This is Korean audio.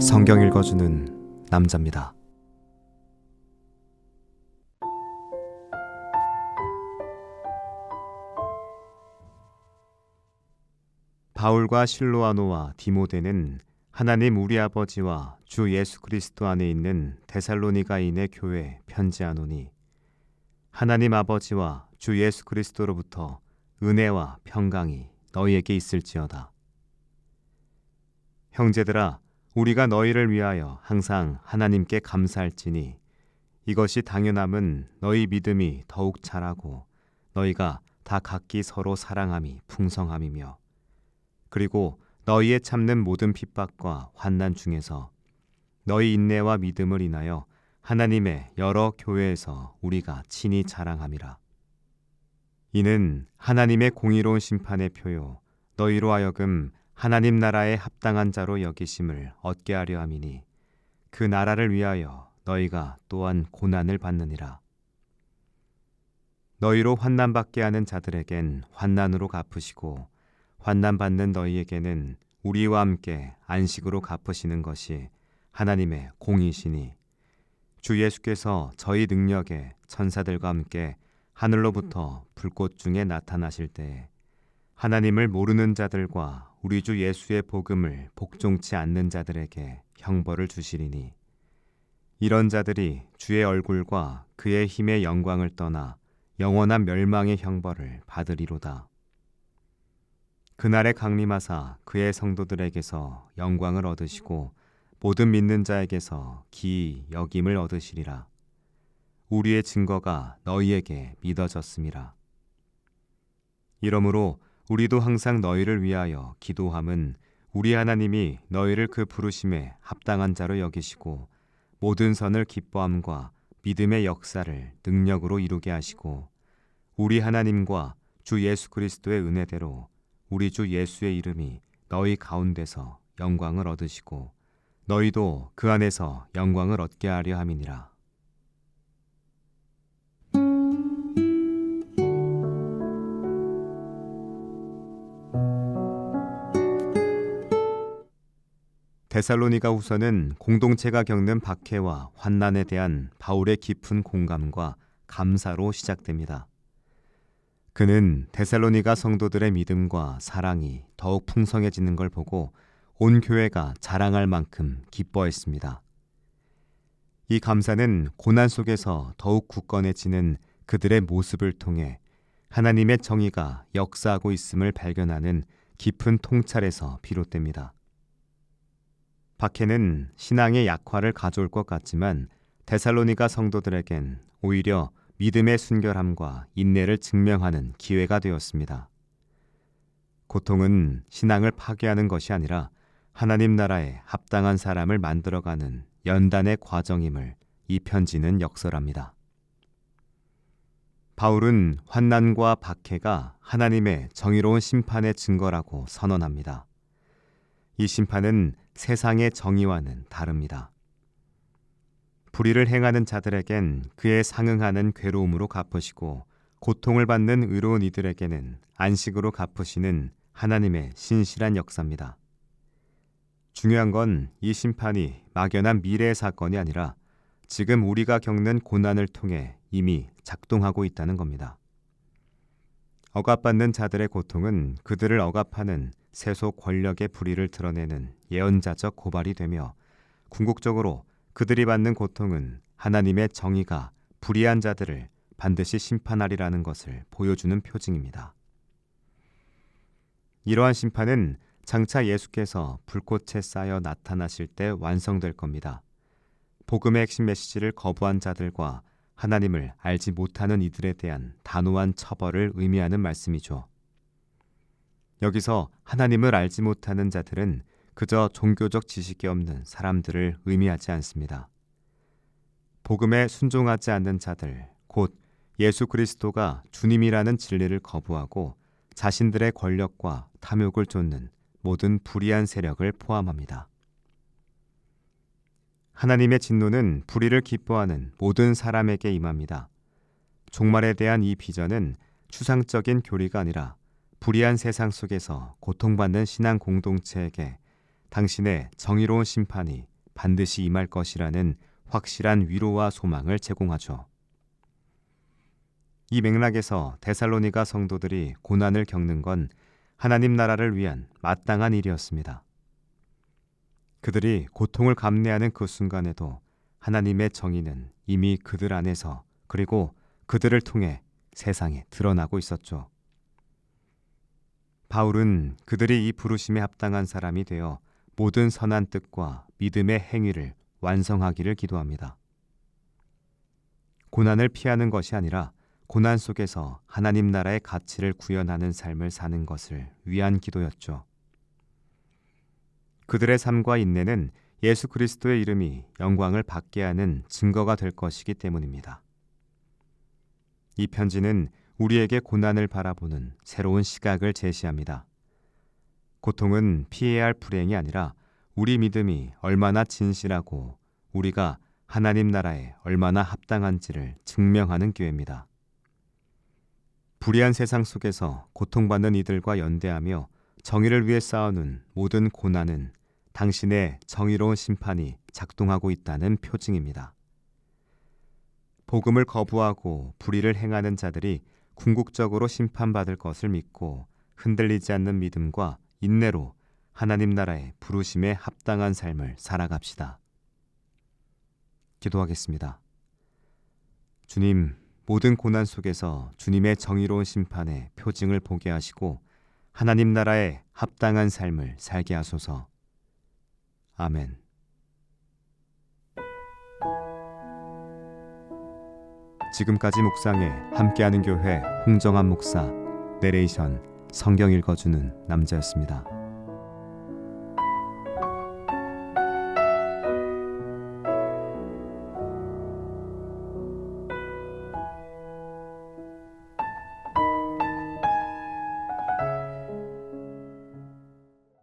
성경 읽어주는 남자입니다. 바울과 실로아노와 디모데는 하나님 우리 아버지와 주 예수 그리스도 안에 있는 데살로니가인의 교회 편지하노니 하나님 아버지와 주 예수 그리스도로부터 은혜와 평강이 너희에게 있을지어다. 형제들아 우리가 너희를 위하여 항상 하나님께 감사할지니 이것이 당연함은 너희 믿음이 더욱 자라고 너희가 다 각기 서로 사랑함이 풍성함이며 그리고 너희의 참는 모든 핍박과 환난 중에서 너희 인내와 믿음을 인하여 하나님의 여러 교회에서 우리가 친히 자랑함이라 이는 하나님의 공의로운 심판의 표요 너희로 하여금 하나님 나라에 합당한 자로 여기심을 얻게 하려 함이니 그 나라를 위하여 너희가 또한 고난을 받느니라. 너희로 환난 받게 하는 자들에겐 환난으로 갚으시고 환난 받는 너희에게는 우리와 함께 안식으로 갚으시는 것이 하나님의 공이시니 주 예수께서 저희 능력에 천사들과 함께 하늘로부터 불꽃 중에 나타나실 때에 하나님을 모르는 자들과 우리 주 예수의 복음을 복종치 않는 자들에게 형벌을 주시리니 이런 자들이 주의 얼굴과 그의 힘의 영광을 떠나 영원한 멸망의 형벌을 받으리로다. 그날에 강림하사 그의 성도들에게서 영광을 얻으시고 모든 믿는 자에게서 기이 여김을 얻으시리라. 우리의 증거가 너희에게 믿어졌음이라. 이러므로 우리도 항상 너희를 위하여 기도함은 우리 하나님이 너희를 그 부르심에 합당한 자로 여기시고 모든 선을 기뻐함과 믿음의 역사를 능력으로 이루게 하시고 우리 하나님과 주 예수 그리스도의 은혜대로 우리 주 예수의 이름이 너희 가운데서 영광을 얻으시고 너희도 그 안에서 영광을 얻게 하려 함이니라. 데살로니가 후서는 공동체가 겪는 박해와 환난에 대한 바울의 깊은 공감과 감사로 시작됩니다. 그는 데살로니가 성도들의 믿음과 사랑이 더욱 풍성해지는 걸 보고 온 교회가 자랑할 만큼 기뻐했습니다. 이 감사는 고난 속에서 더욱 굳건해지는 그들의 모습을 통해 하나님의 정의가 역사하고 있음을 발견하는 깊은 통찰에서 비롯됩니다. 박해는 신앙의 약화를 가져올 것 같지만 데살로니가 성도들에겐 오히려 믿음의 순결함과 인내를 증명하는 기회가 되었습니다. 고통은 신앙을 파괴하는 것이 아니라 하나님 나라에 합당한 사람을 만들어가는 연단의 과정임을 이 편지는 역설합니다. 바울은 환난과 박해가 하나님의 정의로운 심판의 증거라고 선언합니다. 이 심판은 세상의 정의와는 다릅니다. 불의를 행하는 자들에겐 그에 상응하는 괴로움으로 갚으시고 고통을 받는 의로운 이들에게는 안식으로 갚으시는 하나님의 신실한 역사입니다. 중요한 건 이 심판이 막연한 미래의 사건이 아니라 지금 우리가 겪는 고난을 통해 이미 작동하고 있다는 겁니다. 억압받는 자들의 고통은 그들을 억압하는 세속 권력의 불의를 드러내는 예언자적 고발이 되며 궁극적으로 그들이 받는 고통은 하나님의 정의가 불의한 자들을 반드시 심판하리라는 것을 보여주는 표징입니다. 이러한 심판은 장차 예수께서 불꽃에 쌓여 나타나실 때 완성될 겁니다. 복음의 핵심 메시지를 거부한 자들과 하나님을 알지 못하는 이들에 대한 단호한 처벌을 의미하는 말씀이죠. 여기서 하나님을 알지 못하는 자들은 그저 종교적 지식이 없는 사람들을 의미하지 않습니다. 복음에 순종하지 않는 자들, 곧 예수 그리스도가 주님이라는 진리를 거부하고 자신들의 권력과 탐욕을 쫓는 모든 불의한 세력을 포함합니다. 하나님의 진노는 불의를 기뻐하는 모든 사람에게 임합니다. 종말에 대한 이 비전은 추상적인 교리가 아니라 불의한 세상 속에서 고통받는 신앙 공동체에게 당신의 정의로운 심판이 반드시 임할 것이라는 확실한 위로와 소망을 제공하죠. 이 맥락에서 데살로니가 성도들이 고난을 겪는 건 하나님 나라를 위한 마땅한 일이었습니다. 그들이 고통을 감내하는 그 순간에도 하나님의 정의는 이미 그들 안에서 그리고 그들을 통해 세상에 드러나고 있었죠. 바울은 그들이 이 부르심에 합당한 사람이 되어 모든 선한 뜻과 믿음의 행위를 완성하기를 기도합니다. 고난을 피하는 것이 아니라 고난 속에서 하나님 나라의 가치를 구현하는 삶을 사는 것을 위한 기도였죠. 그들의 삶과 인내는 예수 그리스도의 이름이 영광을 받게 하는 증거가 될 것이기 때문입니다. 이 편지는 우리에게 고난을 바라보는 새로운 시각을 제시합니다. 고통은 피해야 할 불행이 아니라 우리 믿음이 얼마나 진실하고 우리가 하나님 나라에 얼마나 합당한지를 증명하는 기회입니다. 불의한 세상 속에서 고통받는 이들과 연대하며 정의를 위해 싸우는 모든 고난은 당신의 정의로운 심판이 작동하고 있다는 표징입니다. 복음을 거부하고 불의를 행하는 자들이 궁극적으로 심판받을 것을 믿고 흔들리지 않는 믿음과 인내로 하나님 나라의 부르심에 합당한 삶을 살아갑시다. 기도하겠습니다. 주님, 모든 고난 속에서 주님의 정의로운 심판의 표징을 보게 하시고 하나님 나라에 합당한 삶을 살게 하소서. 아멘. 지금까지 묵상에 함께하는 교회 홍정한 목사 내레이션 성경 읽어주는 남자였습니다.